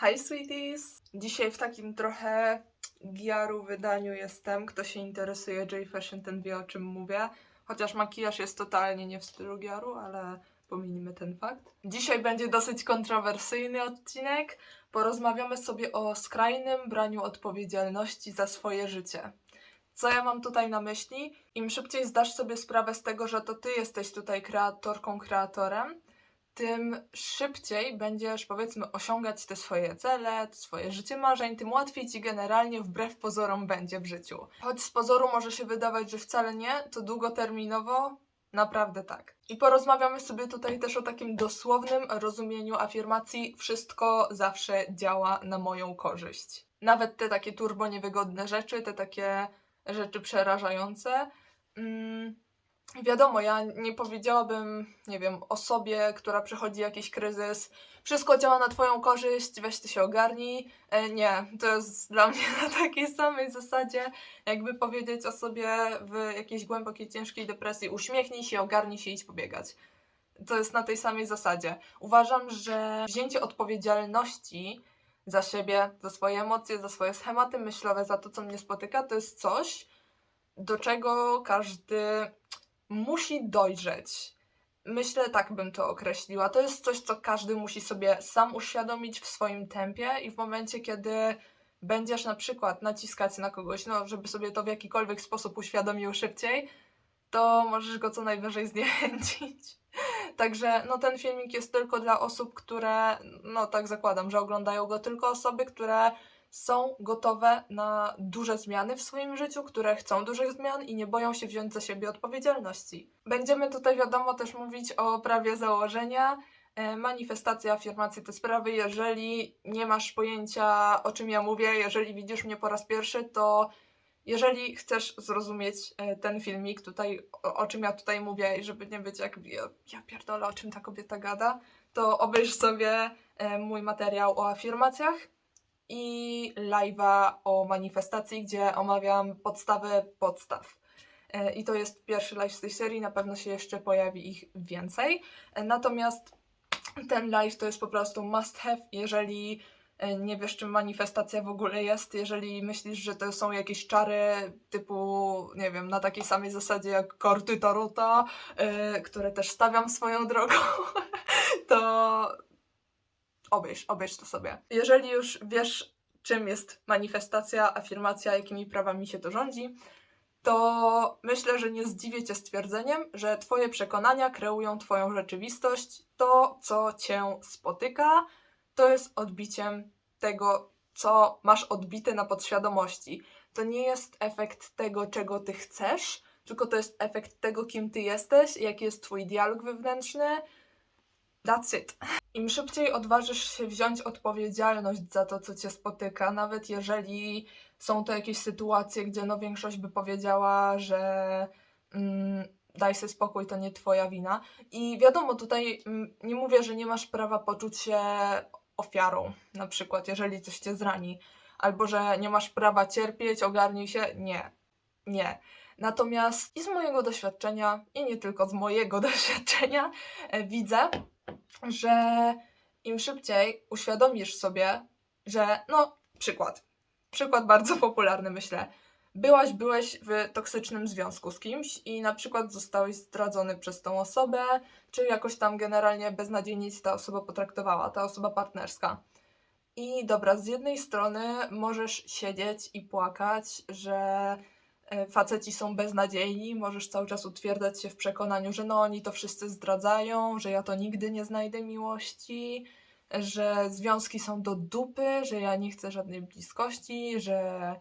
Hi sweeties! Dzisiaj w takim trochę giaru wydaniu jestem. Kto się interesuje J Fashion, ten wie o czym mówię. Chociaż makijaż jest totalnie nie w stylu giaru, ale pominimy ten fakt. Dzisiaj będzie dosyć kontrowersyjny odcinek. Porozmawiamy sobie o skrajnym braniu odpowiedzialności za swoje życie. Co ja mam tutaj na myśli? Im szybciej zdasz sobie sprawę z tego, że to ty jesteś tutaj kreatorką, kreatorem, tym szybciej będziesz, powiedzmy, osiągać te swoje cele, swoje życie marzeń, tym łatwiej ci generalnie wbrew pozorom będzie w życiu. Choć z pozoru może się wydawać, że wcale nie, to długoterminowo naprawdę tak. I porozmawiamy sobie tutaj też o takim dosłownym rozumieniu afirmacji wszystko zawsze działa na moją korzyść. Nawet te takie turbo niewygodne rzeczy, te takie rzeczy przerażające. Mm, Wiadomo, ja nie powiedziałabym, nie wiem, osobie, która przechodzi jakiś kryzys, wszystko działa na twoją korzyść, weź ty się ogarnij. E, nie, to jest dla mnie na takiej samej zasadzie, jakby powiedzieć osobie w jakiejś głębokiej, ciężkiej depresji, uśmiechnij się, ogarnij się, idź pobiegać. To jest na tej samej zasadzie. Uważam, że wzięcie odpowiedzialności za siebie, za swoje emocje, za swoje schematy myślowe, za to, co mnie spotyka, to jest coś, do czego każdy musi dojrzeć. Myślę, tak bym to określiła. To jest coś, co każdy musi sobie sam uświadomić w swoim tempie i w momencie, kiedy będziesz na przykład naciskać na kogoś, no, żeby sobie to w jakikolwiek sposób uświadomił szybciej, to możesz go co najwyżej zniechęcić. Także no, ten filmik jest tylko dla osób, które, no tak zakładam, że oglądają go tylko osoby, które są gotowe na duże zmiany w swoim życiu, które chcą dużych zmian i nie boją się wziąć za siebie odpowiedzialności. Będziemy tutaj, wiadomo, też mówić o prawie założenia, e, manifestacja, afirmacji, te sprawy. Jeżeli nie masz pojęcia, o czym ja mówię, jeżeli widzisz mnie po raz pierwszy, to jeżeli chcesz zrozumieć e, ten filmik tutaj, o, o czym ja tutaj mówię, i żeby nie być jak ja, ja pierdolę, o czym ta kobieta gada, to obejrz sobie e, mój materiał o afirmacjach i live'a o manifestacji, gdzie omawiam podstawy podstaw. E, I to jest pierwszy live z tej serii, na pewno się jeszcze pojawi ich więcej. E, Natomiast ten live to jest po prostu must have, jeżeli e, nie wiesz, czym manifestacja w ogóle jest, jeżeli myślisz, że to są jakieś czary typu, nie wiem, na takiej samej zasadzie jak karty Tarota, yy, które też stawiam swoją drogą, to obejrz, obejrz to sobie. Jeżeli już wiesz, czym jest manifestacja, afirmacja, jakimi prawami się to rządzi, to myślę, że nie zdziwię cię stwierdzeniem, że twoje przekonania kreują twoją rzeczywistość. To, co cię spotyka, to jest odbiciem tego, co masz odbite na podświadomości. To nie jest efekt tego, czego ty chcesz, tylko to jest efekt tego, kim ty jesteś, jaki jest twój dialog wewnętrzny. That's it. Im szybciej odważysz się wziąć odpowiedzialność za to, co cię spotyka, nawet jeżeli są to jakieś sytuacje, gdzie no większość by powiedziała, że mm, daj sobie spokój, to nie twoja wina. I wiadomo, tutaj mm, nie mówię, że nie masz prawa poczuć się ofiarą, na przykład, jeżeli coś cię zrani, albo że nie masz prawa cierpieć, ogarnij się. Nie, nie. Natomiast i z mojego doświadczenia, i nie tylko z mojego doświadczenia, e, widzę, że im szybciej uświadomisz sobie, że no, przykład. Przykład bardzo popularny, myślę. Byłaś, byłeś w toksycznym związku z kimś i na przykład zostałeś zdradzony przez tą osobę, czy jakoś tam generalnie beznadziejnie ci ta osoba potraktowała, ta osoba partnerska. I dobra, z jednej strony możesz siedzieć i płakać, że faceci są beznadziejni, możesz cały czas utwierdzać się w przekonaniu, że no oni to wszyscy zdradzają, że ja to nigdy nie znajdę miłości, że związki są do dupy, że ja nie chcę żadnej bliskości, że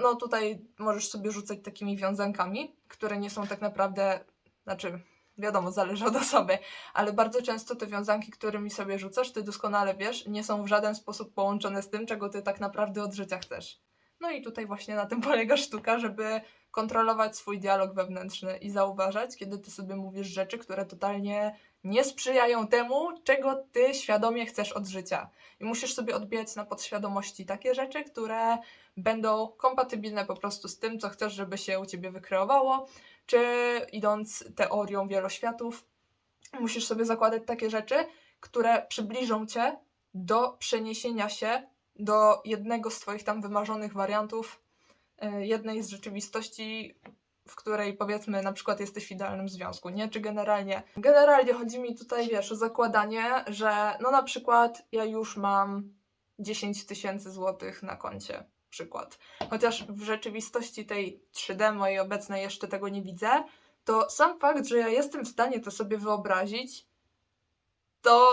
no tutaj możesz sobie rzucać takimi wiązankami, które nie są tak naprawdę, znaczy wiadomo, zależy od osoby, ale bardzo często te wiązanki, którymi sobie rzucasz, ty doskonale wiesz, nie są w żaden sposób połączone z tym, czego ty tak naprawdę od życia chcesz. No i tutaj właśnie na tym polega sztuka, żeby kontrolować swój dialog wewnętrzny i zauważać, kiedy ty sobie mówisz rzeczy, które totalnie nie sprzyjają temu, czego ty świadomie chcesz od życia. I musisz sobie odbijać na podświadomości takie rzeczy, które będą kompatybilne po prostu z tym, co chcesz, żeby się u ciebie wykreowało, czy idąc teorią wieloświatów, musisz sobie zakładać takie rzeczy, które przybliżą cię do przeniesienia się do jednego z Twoich tam wymarzonych wariantów, e, jednej z rzeczywistości, w której powiedzmy na przykład jesteś w idealnym związku, nie? Czy generalnie? Generalnie chodzi mi tutaj, wiesz, o zakładanie, że no na przykład ja już mam 10 tysięcy złotych na koncie, przykład. Chociaż w rzeczywistości tej 3D mojej obecnej jeszcze tego nie widzę, to sam fakt, że ja jestem w stanie to sobie wyobrazić, to,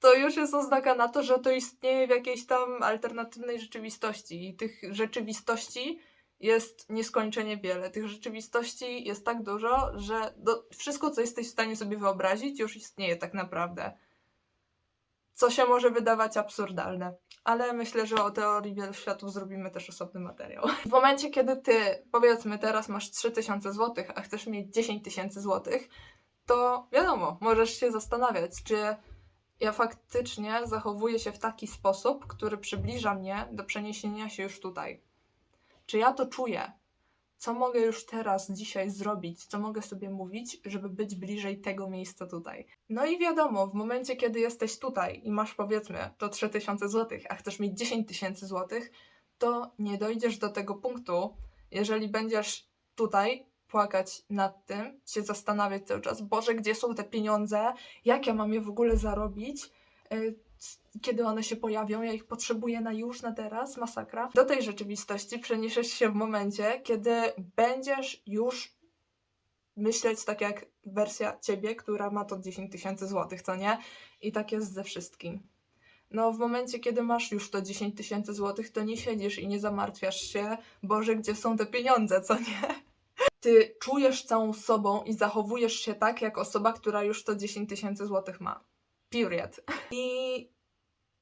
to już jest oznaka na to, że to istnieje w jakiejś tam alternatywnej rzeczywistości. I tych rzeczywistości jest nieskończenie wiele. Tych rzeczywistości jest tak dużo, że do, wszystko, co jesteś w stanie sobie wyobrazić, już istnieje tak naprawdę. Co się może wydawać absurdalne. Ale myślę, że o teorii wielu światów zrobimy też osobny materiał. W momencie, kiedy ty, powiedzmy, teraz masz 3000 zł, a chcesz mieć 10 tysięcy złotych, to wiadomo, możesz się zastanawiać, czy ja faktycznie zachowuję się w taki sposób, który przybliża mnie do przeniesienia się już tutaj. Czy ja to czuję? Co mogę już teraz, dzisiaj zrobić? Co mogę sobie mówić, żeby być bliżej tego miejsca tutaj? No i wiadomo, w momencie, kiedy jesteś tutaj i masz powiedzmy to 3000 zł, a chcesz mieć 10 tysięcy złotych, to nie dojdziesz do tego punktu, jeżeli będziesz tutaj płakać nad tym, się zastanawiać cały czas, Boże, gdzie są te pieniądze, jak ja mam je w ogóle zarobić, c- kiedy one się pojawią, ja ich potrzebuję na już, na teraz, masakra. Do tej rzeczywistości przeniesiesz się w momencie, kiedy będziesz już myśleć tak jak wersja ciebie, która ma to 10 tysięcy złotych, co nie? I tak jest ze wszystkim. No, w momencie, kiedy masz już to 10 tysięcy złotych, to nie siedzisz i nie zamartwiasz się, Boże, gdzie są te pieniądze, co nie? Ty czujesz całą sobą i zachowujesz się tak, jak osoba, która już to 10 tysięcy złotych ma. Period. I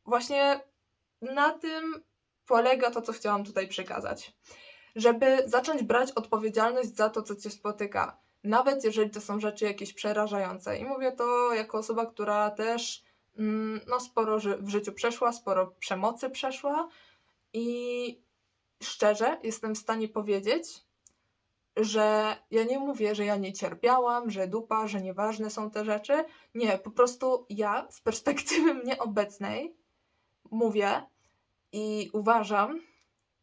właśnie na tym polega to, co chciałam tutaj przekazać. Żeby zacząć brać odpowiedzialność za to, co cię spotyka. Nawet jeżeli to są rzeczy jakieś przerażające. I mówię to jako osoba, która też mm, no, sporo ży- w życiu przeszła, sporo przemocy przeszła. I szczerze jestem w stanie powiedzieć, że ja nie mówię, że ja nie cierpiałam, że dupa, że nieważne są te rzeczy. Nie, po prostu ja z perspektywy mnie obecnej mówię i uważam,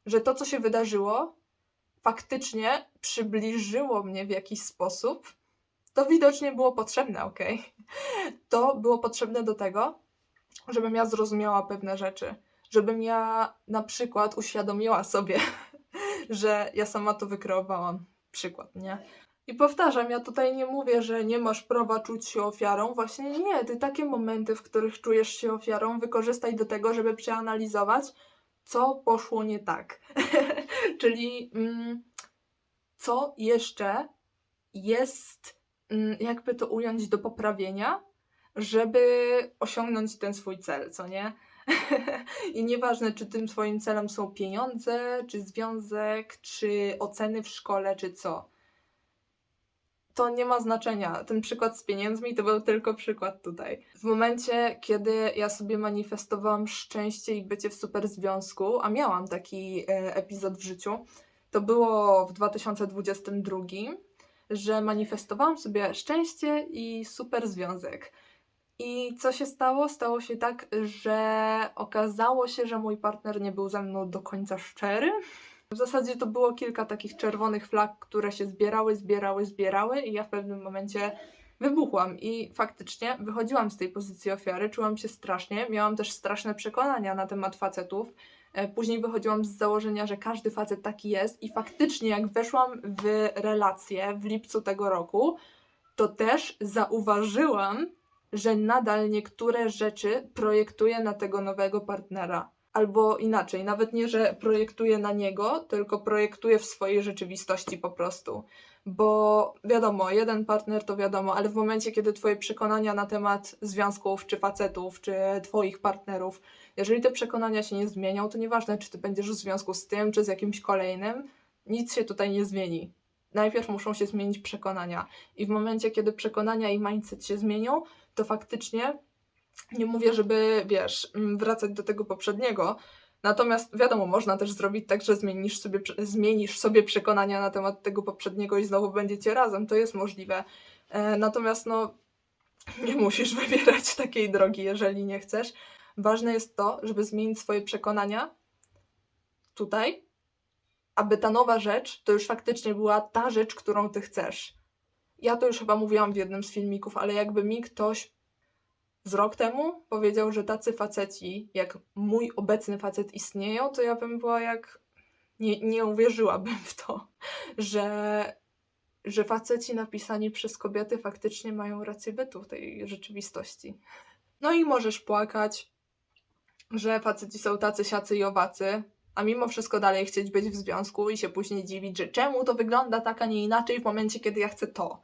że to, co się wydarzyło, faktycznie przybliżyło mnie w jakiś sposób. To widocznie było potrzebne, ok? To było potrzebne do tego, żebym ja zrozumiała pewne rzeczy. Żebym ja na przykład uświadomiła sobie, że ja sama to wykreowałam. Przykład, nie? I powtarzam, ja tutaj nie mówię, że nie masz prawa czuć się ofiarą. Właśnie nie, ty takie momenty, w których czujesz się ofiarą, wykorzystaj do tego, żeby przeanalizować, co poszło nie tak. Czyli mm, co jeszcze jest, mm, jakby to ująć, do poprawienia, żeby osiągnąć ten swój cel, co nie? I nieważne, czy tym twoim celem są pieniądze, czy związek, czy oceny w szkole, czy co. To nie ma znaczenia. Ten przykład z pieniędzmi to był tylko przykład tutaj. W momencie, kiedy ja sobie manifestowałam szczęście i bycie w super związku, a miałam taki e, epizod w życiu, to było w 2022, że manifestowałam sobie szczęście i super związek. I co się stało? Stało się tak, że okazało się, że mój partner nie był ze mną do końca szczery. W zasadzie to było kilka takich czerwonych flag, które się zbierały, zbierały, zbierały, i ja w pewnym momencie wybuchłam. I faktycznie wychodziłam z tej pozycji ofiary, czułam się strasznie. Miałam też straszne przekonania na temat facetów. E, Później wychodziłam z założenia, że każdy facet taki jest, i faktycznie, jak weszłam w relację w lipcu tego roku, to też zauważyłam, że nadal niektóre rzeczy projektuję na tego nowego partnera. Albo inaczej, nawet nie, że projektuję na niego, tylko projektuję w swojej rzeczywistości po prostu. Bo wiadomo, jeden partner to wiadomo, ale w momencie, kiedy Twoje przekonania na temat związków, czy facetów, czy Twoich partnerów, jeżeli te przekonania się nie zmienią, to nieważne, czy Ty będziesz w związku z tym, czy z jakimś kolejnym, nic się tutaj nie zmieni. Najpierw muszą się zmienić przekonania. I w momencie, kiedy przekonania i mindset się zmienią, to faktycznie nie mówię, żeby, wiesz, mm, wracać do tego poprzedniego. Natomiast wiadomo, można też zrobić tak, że zmienisz sobie, zmienisz sobie przekonania na temat tego poprzedniego i znowu będziecie razem. To jest możliwe. E, natomiast no, nie musisz wybierać takiej drogi, jeżeli nie chcesz. Ważne jest to, żeby zmienić swoje przekonania tutaj, aby ta nowa rzecz to już faktycznie była ta rzecz, którą ty chcesz. Ja to już chyba mówiłam w jednym z filmików, ale jakby mi ktoś z rok temu powiedział, że tacy faceci, jak mój obecny facet istnieją, to ja bym była jak. Nie, nie uwierzyłabym w to, że, że faceci napisani przez kobiety faktycznie mają rację bytu w tej rzeczywistości. No i możesz płakać, że faceci są tacy, siacy i owacy, a mimo wszystko dalej chcieć być w związku i się później dziwić, że czemu to wygląda tak, a nie inaczej w momencie, kiedy ja chcę to.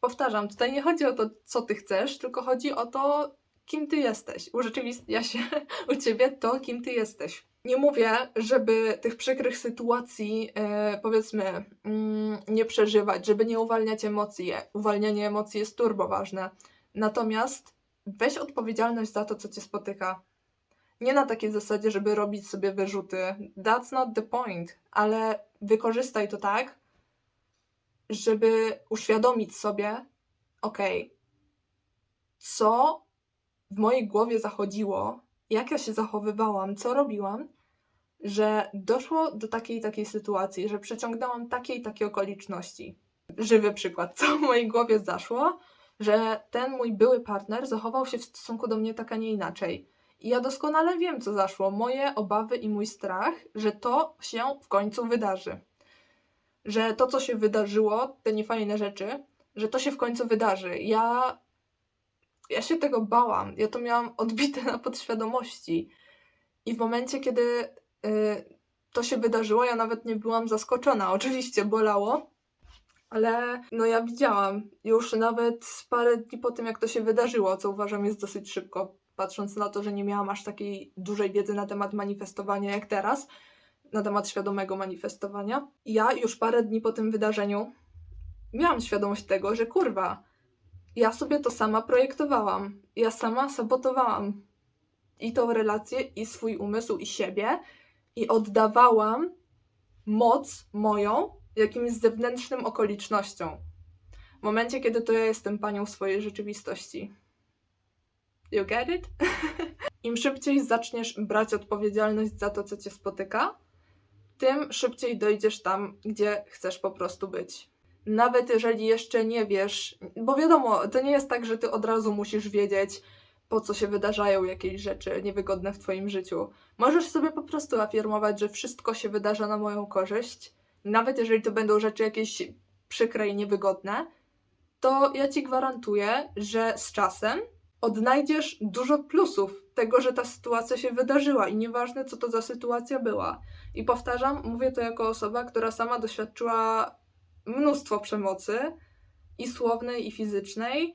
Powtarzam, tutaj nie chodzi o to, co ty chcesz, tylko chodzi o to, kim ty jesteś. Urzeczywistnia się u ciebie to, kim ty jesteś. Nie mówię, żeby tych przykrych sytuacji, e, powiedzmy, mm, nie przeżywać, żeby nie uwalniać emocji. Uwalnianie emocji jest turbo ważne. Natomiast weź odpowiedzialność za to, co cię spotyka. Nie na takiej zasadzie, żeby robić sobie wyrzuty. That's not the point. Ale wykorzystaj to tak, żeby uświadomić sobie, okej, co w mojej głowie zachodziło, jak ja się zachowywałam, co robiłam, że doszło do takiej takiej sytuacji, że przeciągnęłam takie i takie okoliczności. Żywy przykład, co w mojej głowie zaszło, że ten mój były partner zachował się w stosunku do mnie tak, a nie inaczej. I ja doskonale wiem, co zaszło. Moje obawy i mój strach, że to się w końcu wydarzy. Że to, co się wydarzyło, te niefajne rzeczy, że to się w końcu wydarzy. Ja, ja się tego bałam. Ja to miałam odbite na podświadomości. I w momencie, kiedy y, to się wydarzyło, ja nawet nie byłam zaskoczona. Oczywiście bolało, ale no ja widziałam już nawet parę dni po tym, jak to się wydarzyło, co uważam jest dosyć szybko, patrząc na to, że nie miałam aż takiej dużej wiedzy na temat manifestowania jak teraz, na temat świadomego manifestowania. Ja już parę dni po tym wydarzeniu miałam świadomość tego, że kurwa, ja sobie to sama projektowałam, ja sama sabotowałam i tą relację, i swój umysł, i siebie, i oddawałam moc moją jakimś zewnętrznym okolicznościom. W momencie, kiedy to ja jestem panią swojej rzeczywistości. You get it? Im szybciej zaczniesz brać odpowiedzialność za to, co cię spotyka, tym szybciej dojdziesz tam, gdzie chcesz po prostu być. Nawet jeżeli jeszcze nie wiesz, bo wiadomo, to nie jest tak, że ty od razu musisz wiedzieć, po co się wydarzają jakieś rzeczy niewygodne w twoim życiu. Możesz sobie po prostu afirmować, że wszystko się wydarza na moją korzyść, nawet jeżeli to będą rzeczy jakieś przykre i niewygodne, to ja ci gwarantuję, że z czasem odnajdziesz dużo plusów tego, że ta sytuacja się wydarzyła i nieważne, co to za sytuacja była. I powtarzam, mówię to jako osoba, która sama doświadczyła mnóstwo przemocy i słownej, i fizycznej.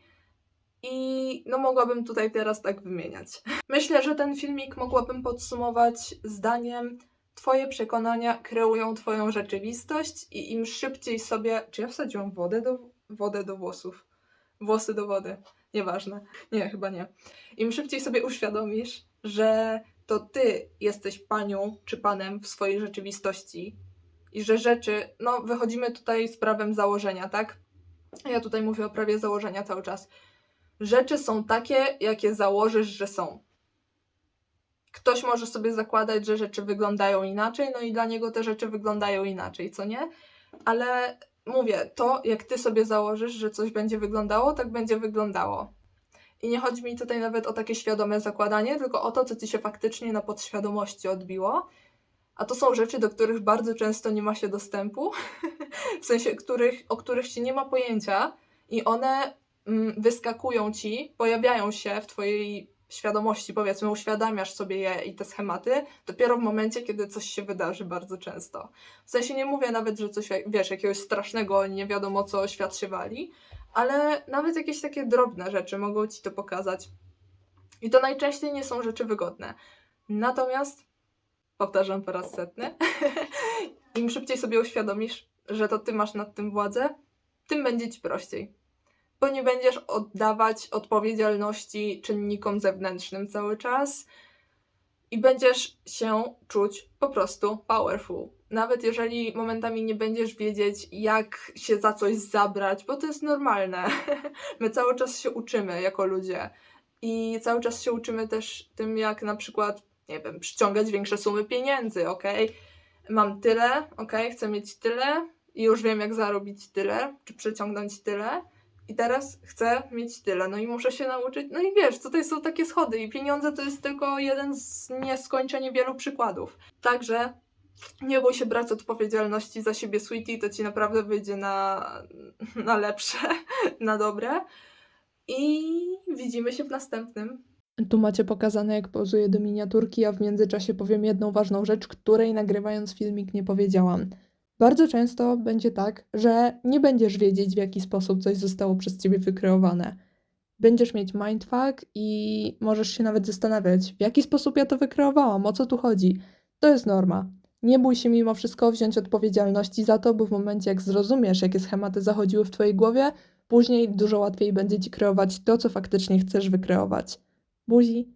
I no mogłabym tutaj teraz tak wymieniać. Myślę, że ten filmik mogłabym podsumować zdaniem Twoje przekonania kreują Twoją rzeczywistość i im szybciej sobie... Czy ja wsadziłam wodę do, wodę do włosów? Włosy do wody. Nieważne. Nie, chyba nie. Im szybciej sobie uświadomisz, że to Ty jesteś panią czy panem w swojej rzeczywistości i że rzeczy... No, wychodzimy tutaj z prawem założenia, tak? Ja tutaj mówię o prawie założenia cały czas. Rzeczy są takie, jakie założysz, że są ktoś może sobie zakładać, że rzeczy wyglądają inaczej, no i dla niego te rzeczy wyglądają inaczej, co nie? Ale mówię, to jak ty sobie założysz, że coś będzie wyglądało, tak będzie wyglądało. I nie chodzi mi tutaj nawet o takie świadome zakładanie, tylko o to, co ci się faktycznie na podświadomości odbiło. A to są rzeczy, do których bardzo często nie ma się dostępu, w sensie których, o których ci nie ma pojęcia, i one mm, wyskakują ci, pojawiają się w twojej świadomości, powiedzmy, uświadamiasz sobie je i te schematy, dopiero w momencie, kiedy coś się wydarzy bardzo często. W sensie nie mówię nawet, że coś, wiesz, jakiegoś strasznego, nie wiadomo co, świat się wali, ale nawet jakieś takie drobne rzeczy mogą ci to pokazać. I to najczęściej nie są rzeczy wygodne. Natomiast, powtarzam po raz setny, im szybciej sobie uświadomisz, że to ty masz nad tym władzę, tym będzie ci prościej bo nie będziesz oddawać odpowiedzialności czynnikom zewnętrznym cały czas i będziesz się czuć po prostu powerful. Nawet jeżeli momentami nie będziesz wiedzieć, jak się za coś zabrać, bo to jest normalne. My cały czas się uczymy jako ludzie. I cały czas się uczymy też tym, jak na przykład, nie wiem, przyciągać większe sumy pieniędzy, ok? Mam tyle, ok, chcę mieć tyle i już wiem, jak zarobić tyle, czy przyciągnąć tyle. I teraz chcę mieć tyle, no i muszę się nauczyć. No i wiesz, tutaj są takie schody, i pieniądze to jest tylko jeden z nieskończenie wielu przykładów. Także nie bój się brać odpowiedzialności za siebie, sweetie, to ci naprawdę wyjdzie na, na lepsze, na dobre. I widzimy się w następnym. Tu macie pokazane, jak pozuję do miniaturki, a w międzyczasie powiem jedną ważną rzecz, której nagrywając filmik nie powiedziałam. Bardzo często będzie tak, że nie będziesz wiedzieć, w jaki sposób coś zostało przez ciebie wykreowane. Będziesz mieć mindfuck i możesz się nawet zastanawiać, w jaki sposób ja to wykreowałam, o co tu chodzi. To jest norma. Nie bój się mimo wszystko wziąć odpowiedzialności za to, bo w momencie jak zrozumiesz, jakie schematy zachodziły w twojej głowie, później dużo łatwiej będzie ci kreować to, co faktycznie chcesz wykreować. Buzi,